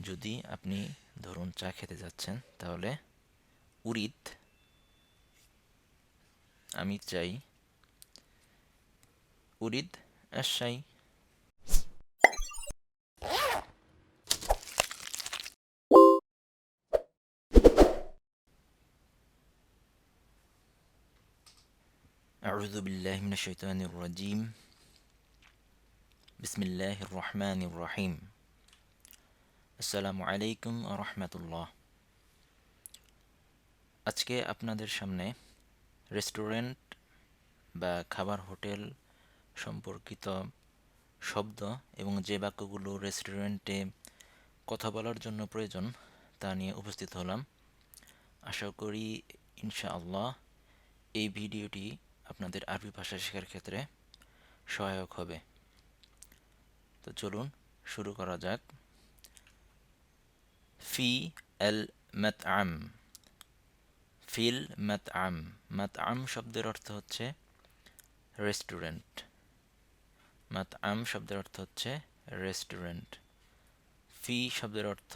যদি আপনি ধরুন চা খেতে যাচ্ছেন তাহলে উরিদ আমি চাই উরিদ আশাই أعوذ بالله من الشيطان الرجيم بسم الله الرحمن الرحيم আসসালামু আলাইকুম রহমতুল্লাহ আজকে আপনাদের সামনে রেস্টুরেন্ট বা খাবার হোটেল সম্পর্কিত শব্দ এবং যে বাক্যগুলো রেস্টুরেন্টে কথা বলার জন্য প্রয়োজন তা নিয়ে উপস্থিত হলাম। আশা করি ইনশাআল্লাহ এই ভিডিওটি আপনাদের আরবি ভাষা শেখার ক্ষেত্রে সহায়ক হবে। তো চলুন শুরু করা যাক। এল আম ফিল মাতআম মাতআম শব্দের অর্থ হচ্ছে রেস্টুরেন্ট মাতআম শব্দের অর্থ হচ্ছে রেস্টুরেন্ট ফি শব্দের অর্থ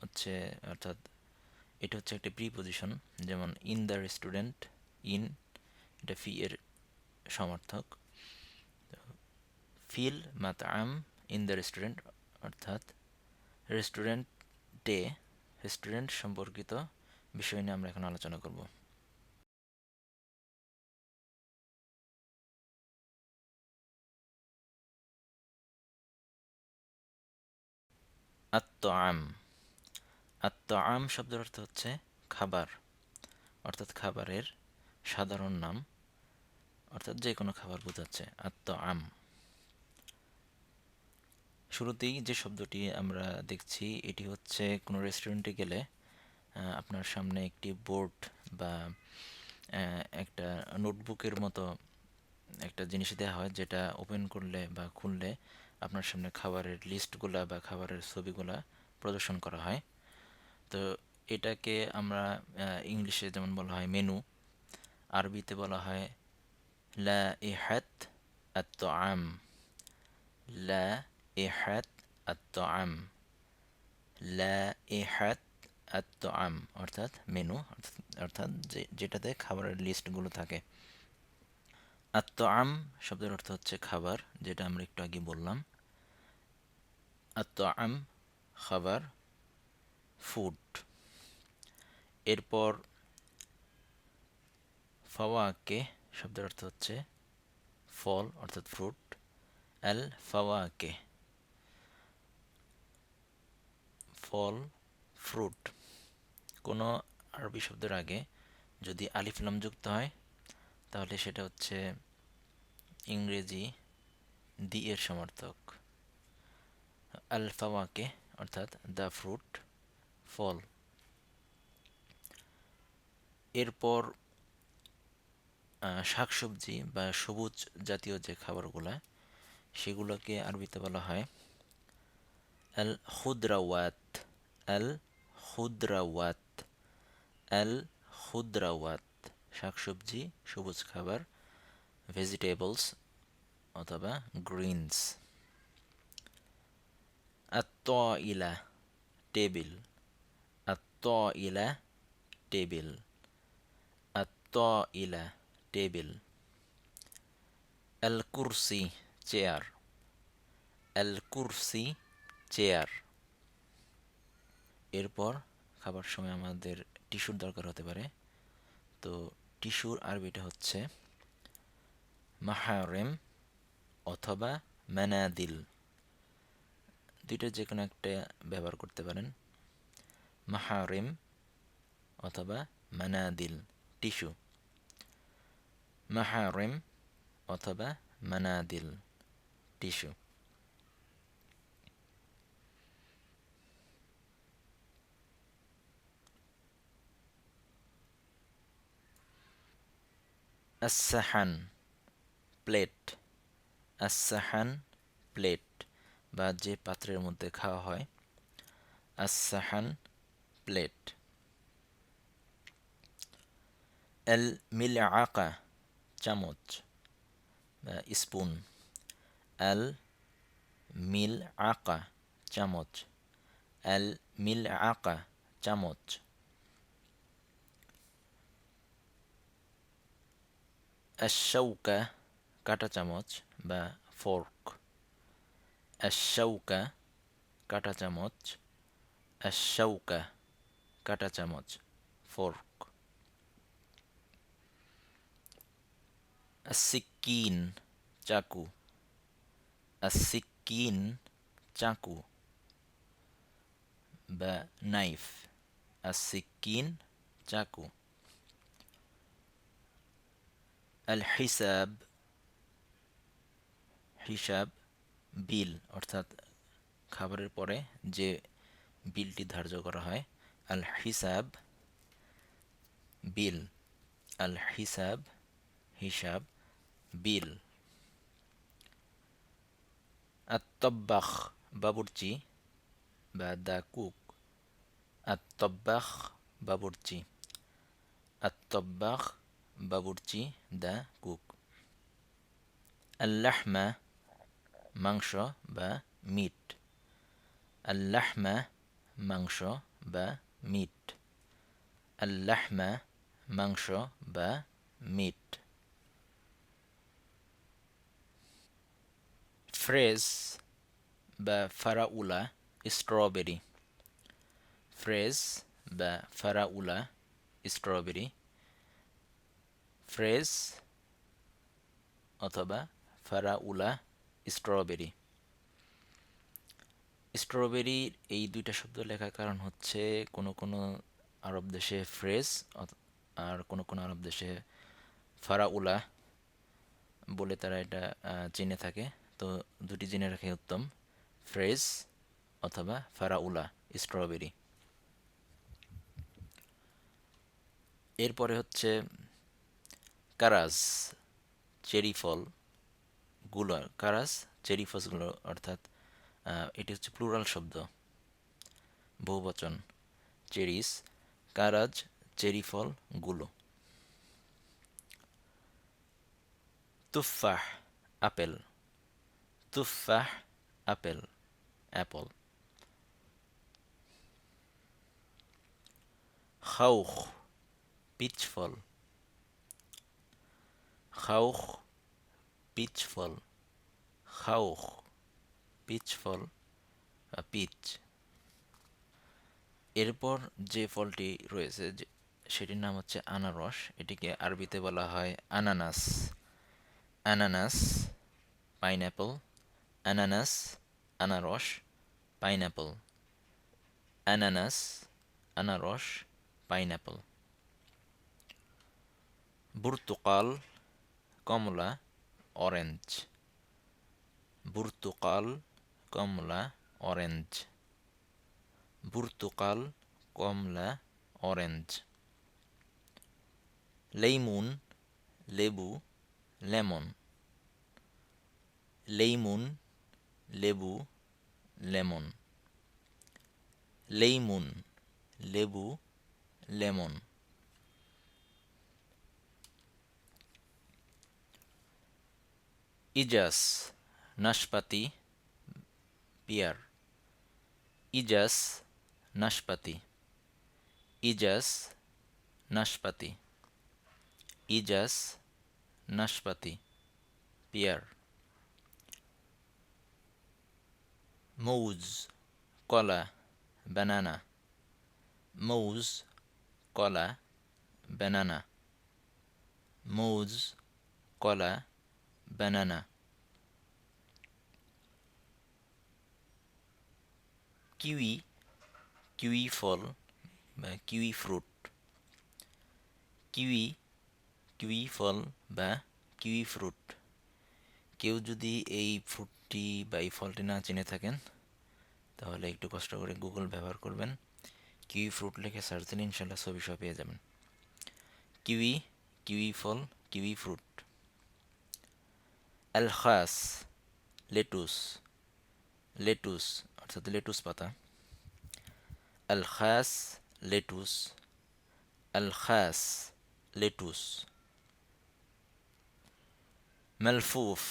হচ্ছে, অর্থাৎ এটা হচ্ছে একটা প্রিপোজিশন যেমন ইন দ্য রেস্টুরেন্ট ইন এটা ফি এর সমর্থক. ফিল, মাতআম ইন দ্য রেস্টুরেন্ট অর্থাৎ রেস্টুরেন্টে রেস্টুরেন্ট সম্পর্কিত বিষয় নিয়ে আমরা এখন আলোচনা করব। আত্ম আম শব্দের অর্থ হচ্ছে খাবার, অর্থাৎ খাবারের সাধারণ নাম, অর্থাৎ যে কোনো খাবার বোঝাচ্ছে। আত্ম আম শুরুতেই যে শব্দটি আমরা দেখছি, এটি হচ্ছে কোনো রেস্টুরেন্টে গেলে আপনার সামনে একটি বোর্ড বা একটা নোটবুকের মতো একটা জিনিস দেওয়া হয়, যেটা ওপেন করলে বা খুললে আপনার সামনে খাবারের লিস্টগুলা বা খাবারের ছবিগুলা প্রদর্শন করা হয়। তো এটাকে আমরা ইংলিশে যেমন বলা হয় মেনু আরবিতে বলা হয় লা ইহাত আত আম লা ইহাত আত আম লা ইহাত আত আম অর্থাৎ মেনু অর্থাৎ যেটাতে খাবারের লিস্টগুলো থাকে। আত্ম আম শব্দের অর্থ হচ্ছে খাবার, যেটা আমরা একটু আগে বললাম। আত্ম আম খাবার ফুড এরপর ফাওয়াকে শব্দের অর্থ হচ্ছে ফল, অর্থাৎ ফ্রুট আল ফাওয়াকে ফল, ফ্রুট, কোনো আরবি শব্দের আগে যদি আলিফ আলিফলাম যুক্ত হয়, তাহলে সেটা হচ্ছে ইংরেজি দি এর সমর্থক। আলফাওয়াকে, অর্থাৎ দ্য ফ্রুট, ফল। এরপর শাকসবজি বা সবুজ জাতীয় যে খাবারগুলো, সেগুলোকে আরবিতে বলা হয় আল খুদ্রাওয়াত আল খুদ্রাওয়াত শাকসবজি, সবুজ খাবার ভেজিটেবলস অথবা গ্রিনস আত্ম ইলা টেবিল আত্ম ইলা টেবিল আত্ম ইলা টেবিল। আল কুরসি চেয়ার, আল কুরসি চেয়ার এরপর খাবার সময় আমাদের টিস্যুর দরকার হতে পারে। তো টিস্যুর আরবিটা হচ্ছে মাহারেম অথবা ম্যানাদিল দুইটা যে কোনো একটা ব্যবহার করতে পারেন। মাহারেম অথবা মানাদিল টিস্যু মাহারেম অথবা মানাদিল টিস্যু আসাহান প্লেট আসাহান প্লেট বা যে পাত্রের মধ্যে খাওয়া হয় আসাহান প্লেট এল মিল আকা চামচ স্পুন এল মিল আকা চামচ. আল মিল আকা চামচ। আশৌকা কাটা চামচ বা ফোর্ক আশৌকা কাটা চামচ। আশৌকা কাটা চামচ ফোর্ক আসিকিন চাকু। আসিকিন চাকু। বা নাইফ আসিকিন চাকু। আল হিসাব হিসাব বিল অর্থাৎ খাবারের পরে যে বিলটি ধার্য করা হয় আল হিসাব বিল আল হিসাব হিসাব বিল আত্তব্বাখ বাবুর্চি বা দ্য কুক আত্তব্বাখ বাবুর্চি আত্তব্বাখ বাবুর্চি দ্য কুক আল্লাহমা মাংস বা মিট আল্লাহমা মাংস বা মিট আল্লাহমা মাংস বা মিট ফ্রেজ বা ফারাউলা স্ট্রবেরি ফ্রেজ বা ফারাউলা স্ট্রবেরি ফ্রেজ অথবা ফারাউলা স্ট্রবেরি। স্ট্রবেরির এই দুইটা শব্দ লেখার কারণ হচ্ছে কোনো কোনো আরব দেশে ফ্রেজ আর কোনো কোনো আরব দেশে ফারাউলা বলে তারা এটা চিনে থাকে। তো দুটি জেনে রাখে উত্তম ফ্রেজ অথবা ফারাউলা স্ট্রবেরি। এরপরে হচ্ছে কারাজ চেরি ফলগুলো কারাজ চেরি ফলগুলো অর্থাৎ এটি হচ্ছে প্লুরাল শব্দ, বহুবচন, চেরিস, কারাজ চেরি ফলগুলো। তুফাহ, আপেল তুফাহ, আপেল, অ্যাপল। খাউখ পিচ ফল খাউখ পিচ ফল খাউখ পিচ ফল পিচ এরপর যে ফলটি রয়েছে সেটির নাম হচ্ছে আনারস। এটিকে আরবিতে বলা হয় আনানাস। আনানাস পাইনঅ্যাপল আনানাস, আনারস পাইনঅ্যাপল আনানাস, আনারস পাইনঅ্যাপল বুর্তুকাল কমলা অরেঞ্জ বুর্তুকাল কমলা অরেঞ্জ বুর্তুকাল কমলা অরেঞ্জ লেইমুন লেবু লেমন লেইমুন লেবু লেমন লেইমুন লেবু লেমন ইজাস নাশপাতি পিয়ার ইজাস নাশপাতি ইজাস নাশপাতি ইজাস নাশপাতি পিয়ার মৌজ কলা ব্যানানা মৌজ কলা ব্যানানা মৌজ কলা ব্যানানা কিউই কিউই ফল বা কিউই ফ্রুট কিউই কিউই ফল বা কিউই ফ্রুট কেউ যদি এই ফ্রুটটি বা এই ফলটি না চিনে থাকেন, তাহলে একটু কষ্ট করে গুগল ব্যবহার করবেন। কিউই ফ্রুট লিখে সার্চ দিলে ইনশাল্লাহ ছবি সব পেয়ে যাবেন। কিউই কিউই ফল কিউই ফ্রুট অ্যালখাস লেটুস লেটুস অর্থাৎ লেটুস পাতা আলখাস লেটুস আলখাস লেটুস মেলফুফ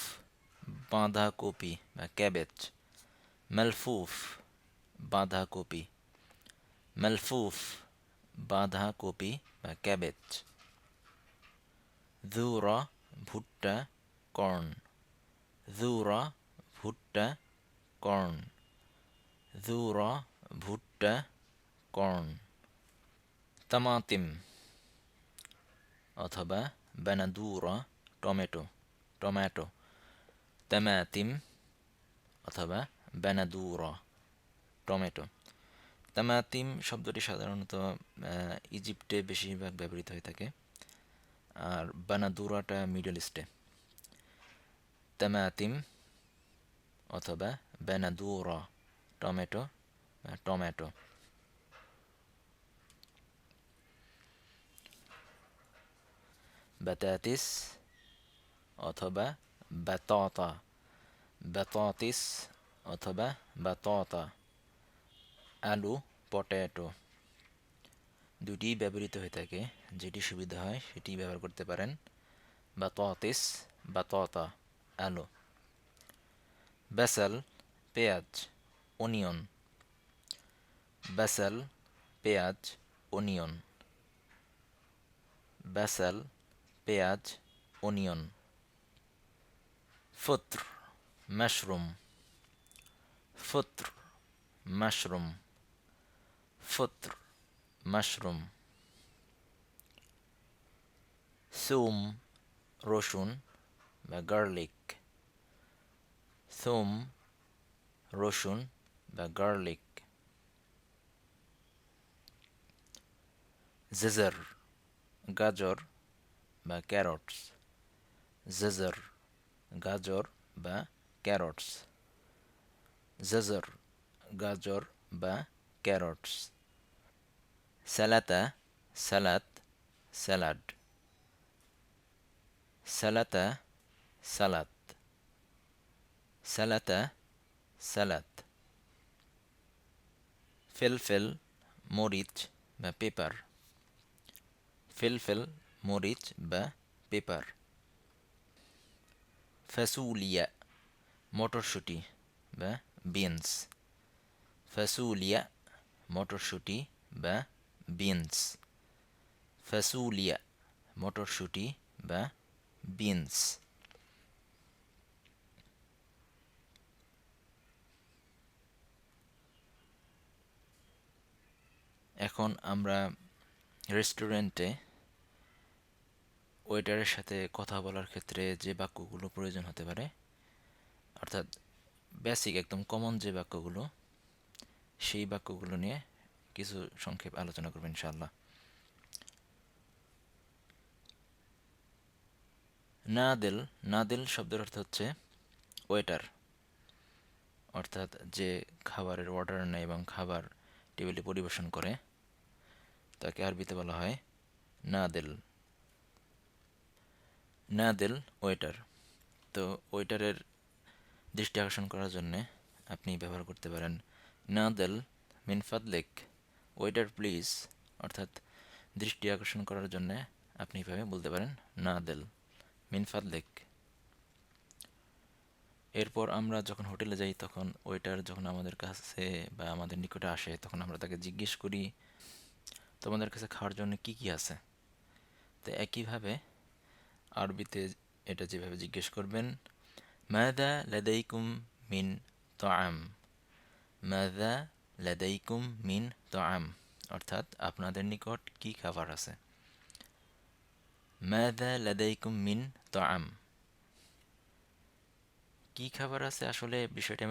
বাঁধাকপি বা ক্যাবেজ মেলফুফ বাঁধাকপি মালফুফ বাঁধাকপি বা ক্যাবেজ জুরা ভুট্টা কর্ন জুরা ভুট্টা কর্ন জুরা ভুট্টা কর্ন তামাতিম অথবা বানাদুরা টমেটো টমেটো। তামাতিম অথবা বানাদুরা টমেটো। তামাতিম শব্দটি সাধারণত ইজিপ্টে বেশিরভাগ ব্যবহৃত হয়ে থাকে। আর বানাদুরাটা মিডল ইস্টে। তামাতিম অথবা বানাদুরা টমেটো টমেটো বাতাতিস অথবা বাততা বাতাতিস অথবা বাততা আলু পটেটো দুটি ব্যবহৃত হয়ে থাকে, যেটি সুবিধা হয় সেটি ব্যবহার করতে পারেন। বা ততিস বা বাততা আলু। বেসাল, পেঁয়াজ, অনিয়ন। বেসাল, পেঁয়াজ, অনিয়ন। বেসাল, পেঁয়াজ, অনিয়ন। ফুত্র, মাশরুম। ফুত্র মাশরুম। ফুত্র, মাশরুম। সুম, রসুন বা গার্লিক সুম রসুন বা গার্লিক জেজার গাজর বা ক্যারটস জেজার গাজর বা ক্যারটস জেজার গাজর বা ক্যারটস স্যালাতা স্যালাদ স্যালাড স্যালাতা সালাদ স্যালাতা সালাদ ফেলফেল মরিচ বা পেপার ফেলফেল মরিচ বা পেপার ফ্যাসুলিয়া মটরশুঁটি বা বিনস ফ্যাসুলিয়া মটরশুঁটি বা বিনস ফ্যাসুলিয়া মটরশুঁটি বা বিনস এখন আমরা রেস্টুরেন্টে ওয়েটারের সাথে কথা বলার ক্ষেত্রে যে বাক্যগুলো প্রয়োজন হতে পারে, অর্থাৎ বেসিক একদম কমন যে বাক্যগুলো, সেই বাক্যগুলো নিয়ে কিছু সংক্ষেপ আলোচনা করব ইনশাল্লাহ নাদেল নাদেল শব্দের অর্থ হচ্ছে ওয়েটার অর্থাৎ যে খাবারের অর্ডার নেয় এবং খাবার টেবিলে পরিবেশন করে। তাকে আরবিতে বলা হয় নাদেল। নাদেল ওয়েটার। তো ওয়েটারের দৃষ্টি আকর্ষণ করার জন্যে আপনি ব্যবহার করতে পারেন নাদেল মিনফাদলেক ওয়েটার প্লিজ, অর্থাৎ দৃষ্টি আকর্ষণ করার জন্যে আপনি এভাবে বলতে পারেন নাদেল মিনফাদলেক এরপর আমরা যখন হোটেলে যাই তখন ওয়েটার যখন আমাদের কাছে বা আমাদের নিকটে আসে তখন আমরা তাকে জিজ্ঞেস করি তোমাদের কাছে খাওয়ার জন্য কি কি আছে? তো একইভাবে আরবিতে এটা যেভাবে জিজ্ঞেস করবেন মাদা লাদাইকুম মিন তোয়াম মাদা লাদাইকুম মিন তোয়াম অর্থাৎ আপনাদের নিকট কি খাবার আছে? মাদা লাদাইকুম মিন তোয়াম কি খাবার আছে? আসলে বিষয়টা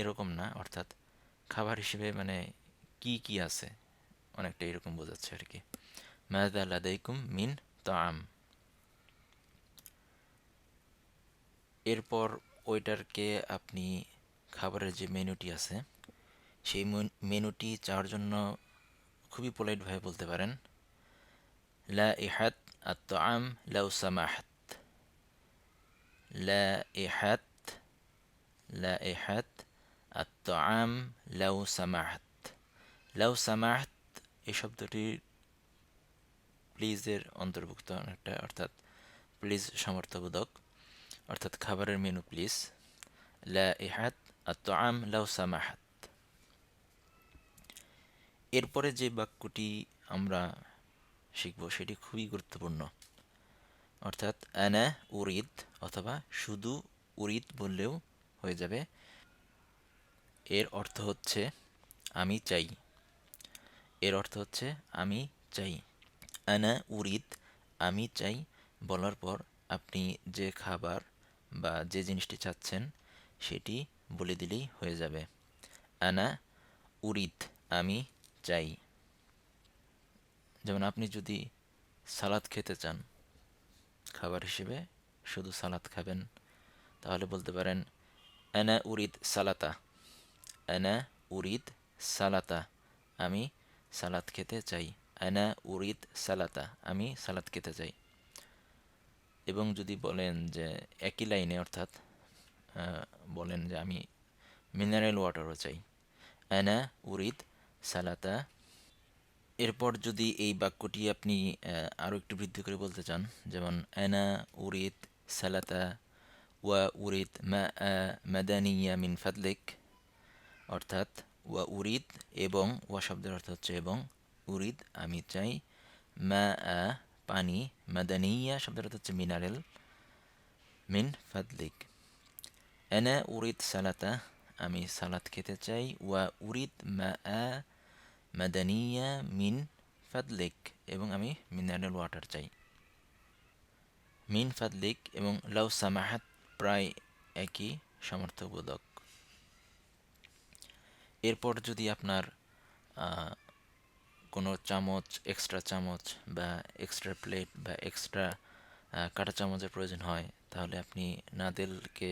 এরকম না, অর্থাৎ খাবার হিসেবে মানে কি কি আছে? অনেকটা এরকম বোঝাচ্ছে আর কি মাদা লাদাইকুম মিন তোয়াম এরপর ওইটারকে আপনি খাবারের যে মেনুটি আছে, সেই মেনুটি চাওয়ার জন্য খুবই পোলাইটভাবে বলতে পারেন, লা ইহাত আম লাউ সামাহাত। লা ইহাত লা ইহাত আম লাউ সামাহাত। লাউ সামাহাত এই শব্দটি প্লিজের অন্তর্ভুক্ত অনেকটা অর্থাৎ প্লিজ সমর্থবোধক, অর্থাৎ খাবারের মেনু প্লিজ লা ইহাত আম লাউ সামাহাত। এরপরে যে বাক্যটি আমরা শিখব সেটি খুবই গুরুত্বপূর্ণ। অর্থাৎ আনা উরিদ, অথবা শুধু উরিদ বললেও হয়ে যাবে। এর অর্থ হচ্ছে, আমি চাই। এর অর্থ হচ্ছে, আমি চাই। আনা উরিদ, আমি চাই। বলার পর আপনি যে খাবার বা যে জিনিসটি চাচ্ছেন, সেটি বলে দিলেই হয়ে যাবে। আনা উরিদ, আমি চাই। যেমন আপনি যদি সালাদ খেতে চান, খাবার হিসেবে শুধু সালাদ খাবেন, তাহলে বলতে পারেন, আনা উরিদ সালাতা। আনা উরিদ সালাতা। আমি সালাদ খেতে চাই। আনা উরিদ সালাতা, আমি সালাদ খেতে চাই। এবং যদি বলেন যে একই লাইনে অর্থাৎ বলেন যে আমি মিনারেল ওয়াটারও চাই। আনা উরিদ সালাতা, এরপর যদি এই বাক্যটি আপনি আরও একটু বৃদ্ধি করে বলতে চান, যেমন, আনা উরিদ সালাতা ওয়া উরিদ মা মাদানিয়া মিন ফাদলিক, অর্থাৎ ওয়া উরিদ এবং, ওয়া শব্দের অর্থ হচ্ছে এবং, উরিদ, আমি চাই, মা, আ, পানি, মাদানিয়া, শব্দের অর্থ হচ্ছে মিনারেল, মিন ফাদলিক। এনা উরিদ সালাতা, আমি সালাত খেতে চাই, ওয়া উরিদ, মা, আ, মাদানিয়া, মিন ফাদলিক, এবং আমি মিনারেল ওয়াটার চাই। মিন ফাদলিক এবং লাউ সামাহাত প্রায় একই সমর্থবোধক এরপর যদি আপনার কোনো চামচ এক্সট্রা চামচ বা এক্সট্রা প্লেট বা এক্সট্রা কাটা চামচের প্রয়োজন হয়, তাহলে আপনি নাদেলকে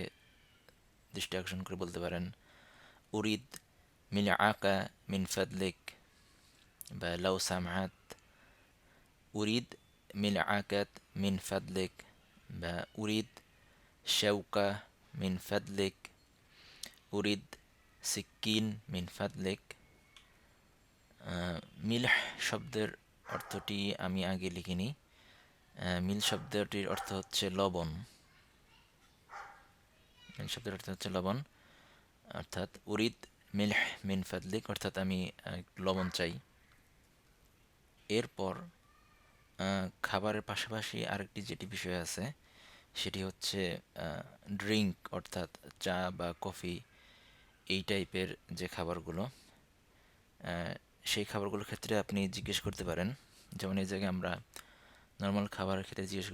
দৃষ্টি আকর্ষণ করে বলতে পারেন, উরিদ মিন আকা মিন ফাদলিক বা লাউ সামহাত উরিদ মিন আকাত মিন ফাদলিক বা উরিদ শেউকা মিন ফাদলিক উরিদ সিকিন মিন ফাদলিক মিলহ শব্দের অর্থটি আমি আগে লিখিনি। মিল শব্দটির অর্থ হচ্ছে লবণ। মিল শব্দের অর্থ হচ্ছে লবণ। অর্থাৎ উরিদ মিলহ মিন ফাদলিক অর্থাৎ আমি লবণ চাই। এরপর খাবারের পাশাপাশি আরেকটি যেটি বিষয় আছে, সেটি হচ্ছে ড্রিঙ্ক অর্থাৎ চা বা কফি এই টাইপের যে খাবারগুলো সেই খাবারগুলোর ক্ষেত্রে আপনি জিজ্ঞেস করতে পারেন। যেমন এই জায়গায় আমরা নর্মাল খাবারের ক্ষেত্রে জিজ্ঞেস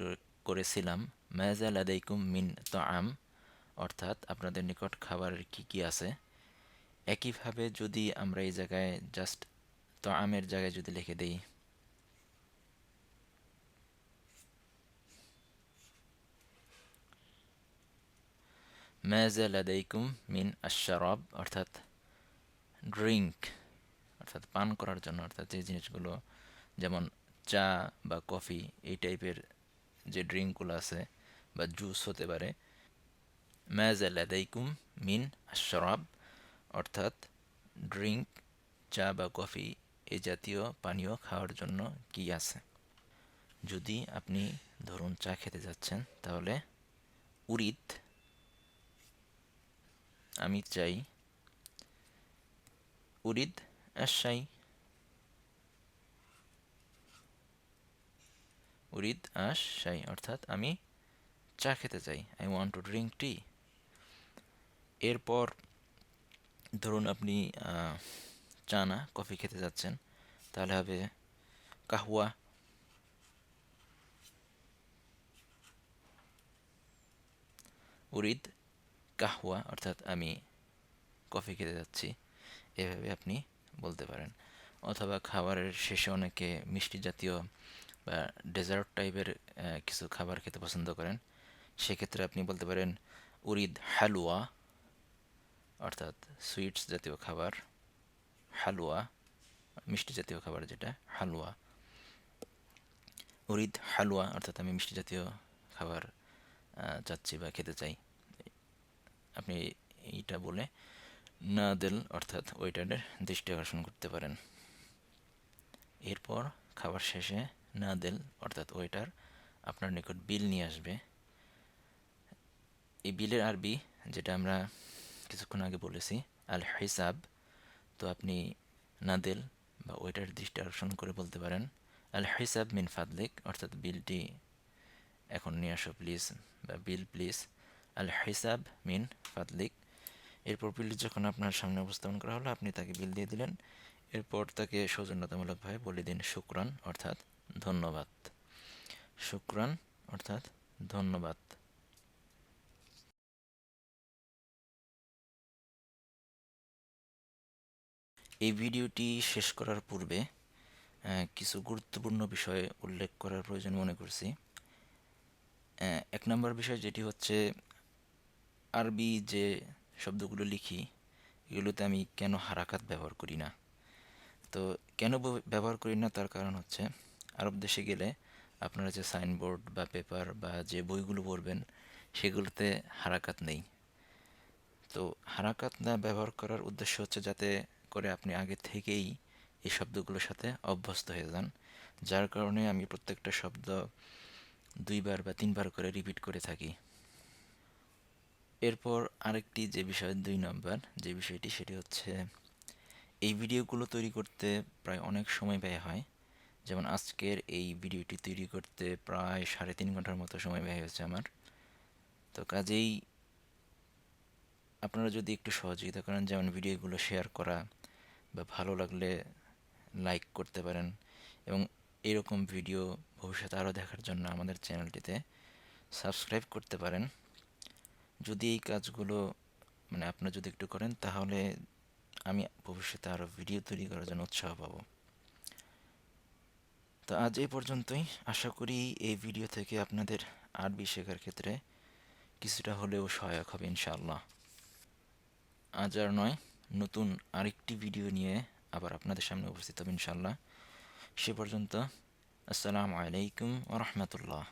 করেছিলাম মেজা লাদাইকুম মিন তো আম অর্থাৎ আপনাদের নিকট খাবারের কি কি আছে? একইভাবে যদি আমরা এই জায়গায় জাস্ট তো আমের জায়গায় যদি লিখে দিই মেজা লাদাইকুম মিন আশারব অর্থাৎ ড্রিঙ্ক অর্থাৎ পান করার জন্য, অর্থাৎ যে জিনিসগুলো যেমন চা বা কফি এই টাইপের যে ড্রিঙ্কগুলো আছে বা জুস হতে পারে। ম্যাজা লাদাইকুম মিন আশরাব অর্থাৎ ড্রিঙ্ক চা বা কফি এই জাতীয় পানীয় খাওয়ার জন্য কি আছে? যদি আপনি ধরুন চা খেতে যাচ্ছেন, তাহলে উরিদ আমি চাই। উরিদ আশাই উরিদ আশ শাই অর্থাৎ আমি চা খেতে চাই। I want to drink tea এরপর ধরুন আপনি চা না, কফি খেতে যাচ্ছেন, তাহলে হবে কাহুয়া উরিদ কাহুয়া অর্থাৎ আমি কফি খেতে যাচ্ছি, এভাবে আপনি বলতে পারেন। অথবা খাবারের শেষে অনেকে মিষ্টি জাতীয় বা ডেজার্ট টাইপের কিছু খাবার খেতে পছন্দ করেন। সেক্ষেত্রে আপনি বলতে পারেন উরিদ হালুয়া, অর্থাৎ সুইটস জাতীয় খাবার, হালুয়া, মিষ্টি জাতীয় খাবার যেটা, হালুয়া। উরিদ হালুয়া, অর্থাৎ আমি মিষ্টি জাতীয় খাবার চাচ্ছি বা খেতে চাই। আপনি এইটা বলে নাদেল অর্থাৎ ওয়েটারের দৃষ্টি আকর্ষণ করতে পারেন। এরপর খাবার শেষে নাদেল অর্থাৎ ওয়েটার আপনার নিকট বিল নিয়ে আসবে। এই বিলের আরবি, যেটা আমরা কিছুক্ষণ আগে বলেছি আল হিসাব তো আপনি নাদেল বা ওইটার দৃষ্টি আকর্ষণ করে বলতে পারেন। আল হিসাব মিন ফাদলিক, অর্থাৎ বিলটি এখন নিয়ে আসো, প্লিজ, বা বিল প্লিজ। আল হিসাব মিন, ফাদলিক। এরপর বিল যখন আপনার সামনে উপস্থাপন করা হলো, আপনি তাকে বিল দিয়ে দিলেন। এরপর তাকে সৌজন্যতামূলকভাবে বলে দিন, শুক্রান অর্থাৎ ধন্যবাদ। শুক্রান, অর্থাৎ ধন্যবাদ। এই ভিডিওটি শেষ করার পূর্বে কিছু গুরুত্বপূর্ণ বিষয় উল্লেখ করার প্রয়োজন মনে করছি। এক নম্বর বিষয় যেটি হচ্ছে আরবি যে শব্দগুলো লিখি, এগুলোতে আমি কেন হারাকাত ব্যবহার করি না? তো কেন ব্যবহার করি না? তার কারণ হচ্ছে, আরব দেশে গেলে আপনারা যে সাইনবোর্ড বা পেপার বা যে বইগুলো পড়বেন, সেগুলোতে হারাকাত নেই। তো হারাকাত না ব্যবহার করার উদ্দেশ্য হচ্ছে যাতে করে আপনি আগে থেকেই এই শব্দগুলোর সাথে অভ্যস্ত হয়ে যান। যার কারণে আমি প্রত্যেকটা শব্দ দুইবার বা তিনবার করে রিপিট করে থাকি। এরপর আরেকটি যে বিষয়, দুই নম্বর যে বিষয়টি, সেটি হচ্ছে এই ভিডিওগুলো তৈরি করতে প্রায় অনেক সময় ব্যয় হয়। যেমন আজকের এই ভিডিওটি তৈরি করতে প্রায় সাড়ে তিন ঘণ্টার মতো সময় ব্যয় হয়েছে আমার। তো কাজেই আপনারা যদি একটু সহযোগিতা করেন, যেমন ভিডিওগুলো শেয়ার করা বা ভালো লাগলে লাইক করতে পারেন এবং এরকম ভিডিও ভবিষ্যতে আরও দেখার জন্য আমাদের চ্যানেলটিতে সাবস্ক্রাইব করতে পারেন। যদি এই কাজগুলো মানে আপনারা যদি একটু করেন, তাহলে আমি ভবিষ্যতে আরও ভিডিও তৈরি করার জন্য উৎসাহ পাব। তো আজ এই পর্যন্তই। আশা করি এই ভিডিও থেকে আপনাদের আরবি শেখার ক্ষেত্রে কিছুটা হলেও সহায়ক হবে, ইনশাআল্লাহ। আজ আর নয়, নতুন আরেকটি ভিডিও নিয়ে আবার আপনাদের সামনে উপস্থিত হবে, ইনশাআল্লাহ। সে পর্যন্ত, আসসালামু আলাইকুম ওরহমতুল্লাহ